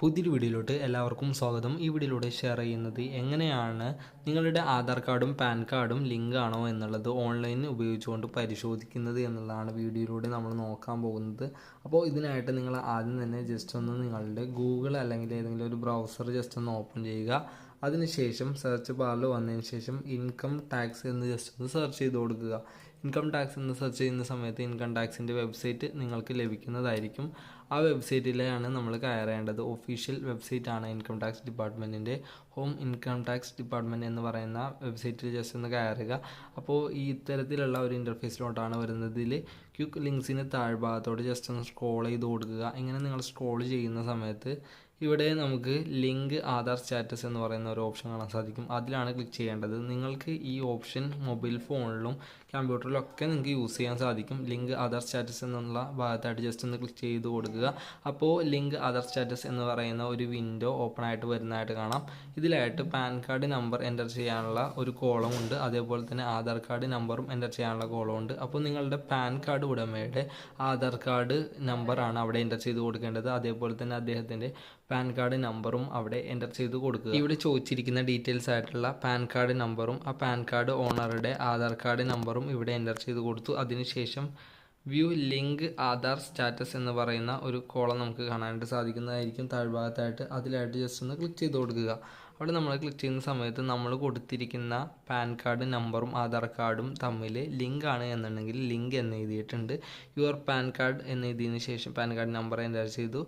പുതിയൊരു വീഡിയോയിലോട്ട് എല്ലാവർക്കും സ്വാഗതം. ഈ വീഡിയോയിലൂടെ ഷെയർ ചെയ്യുന്നത് എങ്ങനെയാണ് നിങ്ങളുടെ ആധാർ കാർഡും പാൻ കാർഡും ലിങ്ക് ആണോ എന്നുള്ളത് ഓൺലൈനിൽ ഉപയോഗിച്ചുകൊണ്ട് പരിശോധിക്കുന്നത് എന്നുള്ളതാണ് വീഡിയോയിലൂടെ നമ്മൾ നോക്കാൻ പോകുന്നത്. അപ്പോൾ ഇതിനായിട്ട് നിങ്ങൾ ആദ്യം തന്നെ ജസ്റ്റ് ഒന്ന് നിങ്ങളുടെ ഗൂഗിൾ അല്ലെങ്കിൽ ഏതെങ്കിലും ഒരു ബ്രൗസർ ജസ്റ്റ് ഒന്ന് ഓപ്പൺ ചെയ്യുക. അതിനുശേഷം സെർച്ച് ബാറിൽ വന്നതിന് ശേഷം ഇൻകം ടാക്സ് എന്ന് ജസ്റ്റ് ഒന്ന് സെർച്ച് ചെയ്ത് കൊടുക്കുക. ഇൻകം ടാക്സ് എന്ന് സെർച്ച് ചെയ്യുന്ന സമയത്ത് ഇൻകം ടാക്സിന്റെ വെബ്സൈറ്റ് നിങ്ങൾക്ക് ലഭിക്കുന്നതായിരിക്കും. ആ വെബ്സൈറ്റിലാണ് നമ്മൾ കയറേണ്ടത്. ഒഫീഷ്യൽ വെബ്സൈറ്റ് ആണ് ഇൻകം ടാക്സ് ഡിപ്പാർട്ട്മെന്റിന്റെ. ഹോം ഇൻകം ടാക്സ് ഡിപ്പാർട്ട്മെന്റ് എന്ന് പറയുന്ന വെബ്സൈറ്റിൽ ജസ്റ്റ് ഒന്ന് കയറുക. അപ്പോൾ ഈ ഇത്തരത്തിലുള്ള ഒരു ഇന്റർഫേസിലോട്ടാണ് വരുന്നത്. ഇതിൽ ക്യുക്ക് ലിങ്ക്സിന് താഴ്ഭാഗത്തോട് ജസ്റ്റ് ഒന്ന് സ്ക്രോൾ ചെയ്ത് കൊടുക്കുക. ഇങ്ങനെ നിങ്ങൾ സ്ക്രോൾ ചെയ്യുന്ന സമയത്ത് ഇവിടെ നമുക്ക് ലിങ്ക് ആധാർ സ്റ്റാറ്റസ് എന്ന് പറയുന്ന ഒരു ഓപ്ഷൻ കാണാൻ സാധിക്കും. അതിലാണ് ക്ലിക്ക് ചെയ്യേണ്ടത്. നിങ്ങൾക്ക് ഈ ഓപ്ഷൻ മൊബൈൽ ഫോണിലും കമ്പ്യൂട്ടറിലും ഒക്കെ നിങ്ങൾക്ക് യൂസ് ചെയ്യാൻ സാധിക്കും. ലിങ്ക് അതർ സ്റ്റാറ്റസ് എന്നുള്ള ഭാഗത്തായിട്ട് ജസ്റ്റ് ഒന്ന് ക്ലിക്ക് ചെയ്ത് കൊടുക്കുക. അപ്പോൾ ലിങ്ക് അതർ സ്റ്റാറ്റസ് എന്ന് പറയുന്ന ഒരു വിൻഡോ ഓപ്പൺ ആയിട്ട് വരുന്നതായിട്ട് കാണാം. ഇതിലായിട്ട് പാൻ കാർഡ് നമ്പർ എന്റർ ചെയ്യാനുള്ള ഒരു കോളം ഉണ്ട്. അതേപോലെ തന്നെ ആധാർ കാർഡ് നമ്പറും എന്റർ ചെയ്യാനുള്ള കോളം ഉണ്ട്. അപ്പോൾ നിങ്ങളുടെ പാൻ കാർഡ് ഉടമയുടെ ആധാർ കാർഡ് നമ്പറാണ് അവിടെ എന്റർ ചെയ്ത് കൊടുക്കേണ്ടത്. അതേപോലെ തന്നെ അദ്ദേഹത്തിന്റെ പാൻ കാർഡ് നമ്പറും അവിടെ എന്റർ ചെയ്ത് കൊടുക്കുക. ഇവിടെ ചോദിച്ചിരിക്കുന്ന ഡീറ്റെയിൽസ് ആയിട്ടുള്ള പാൻ കാർഡ് നമ്പറും ആ പാൻ കാർഡ് ഓണറുടെ ആധാർ കാർഡ് നമ്പറും ഇവിടെ എന്റർ ചെയ്ത് കൊടുത്തു. അതിനുശേഷം വ്യൂ ലിങ്ക് ആധാർ സ്റ്റാറ്റസ് എന്ന് പറയുന്ന ഒരു കോളം നമുക്ക് കാണാനായിട്ട് സാധിക്കുന്നതായിരിക്കും. താഴ്ഭാഗത്തായിട്ട് അതിലായിട്ട് ജസ്റ്റ് ഒന്ന് ക്ലിക്ക് ചെയ്ത് കൊടുക്കുക. അവിടെ നമ്മൾ ക്ലിക്ക് ചെയ്യുന്ന സമയത്ത് നമ്മൾ കൊടുത്തിരിക്കുന്ന പാൻ കാർഡ് നമ്പറും ആധാർ കാർഡും തമ്മിൽ ലിങ്ക് ആണ് എന്നുണ്ടെങ്കിൽ ലിങ്ക് എന്ന് എഴുതിയിട്ടുണ്ട്. യുവർ പാൻ കാർഡ് എന്ന് എഴുതിയതിന് ശേഷം പാൻ കാർഡ് നമ്പർ എന്റർ ചെയ്തു.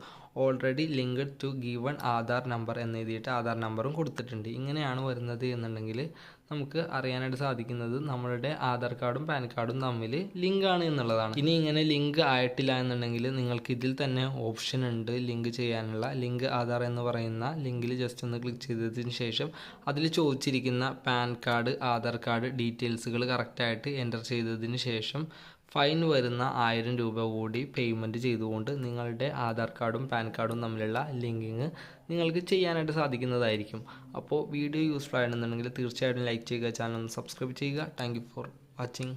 Already linked to given Aadhaar number എന്ന് എഴുതിയിട്ട് ആധാർ നമ്പറും കൊടുത്തിട്ടുണ്ട്. ഇങ്ങനെയാണ് വരുന്നത് എന്നുണ്ടെങ്കിൽ നമുക്ക് അറിയാനായിട്ട് സാധിക്കുന്നത് നമ്മളുടെ ആധാർ കാർഡും പാൻ കാർഡും തമ്മിൽ ലിങ്ക് ആണ് എന്നുള്ളതാണ്. ഇനി ഇങ്ങനെ ലിങ്ക് ആയിട്ടില്ല എന്നുണ്ടെങ്കിൽ നിങ്ങൾക്ക് ഇതിൽ തന്നെ ഓപ്ഷൻ ഉണ്ട്. ലിങ്ക് ചെയ്യാനുള്ള. ലിങ്ക് ആധാർ എന്ന് പറയുന്ന ലിങ്കിൽ ജസ്റ്റ് ഒന്ന് ക്ലിക്ക് ചെയ്തതിന് ശേഷം അതിൽ ചോദിച്ചിരിക്കുന്ന പാൻ കാർഡ് ആധാർ കാർഡ് ഡീറ്റെയിൽസുകൾ കറക്റ്റായിട്ട് എന്റർ ചെയ്തതിന് ശേഷം ഫൈൻ വരുന്ന ആയിരം രൂപ കൂടി പേയ്മെന്റ് ചെയ്തുകൊണ്ട് നിങ്ങളുടെ ആധാർ കാർഡും പാൻ കാർഡും തമ്മിലുള്ള ലിങ്കിങ് നിങ്ങൾക്ക് ചെയ്യാനായിട്ട് സാധിക്കുന്നതായിരിക്കും. അപ്പോൾ വീഡിയോ യൂസ്ഫുൾ ആയിരുന്നുണ്ടെങ്കിൽ തീർച്ചയായിട്ടും ലൈക്ക് ചെയ്യുക ചാനൽ ഒന്ന് സബ്സ്ക്രൈബ് ചെയ്യുക. Thank for watching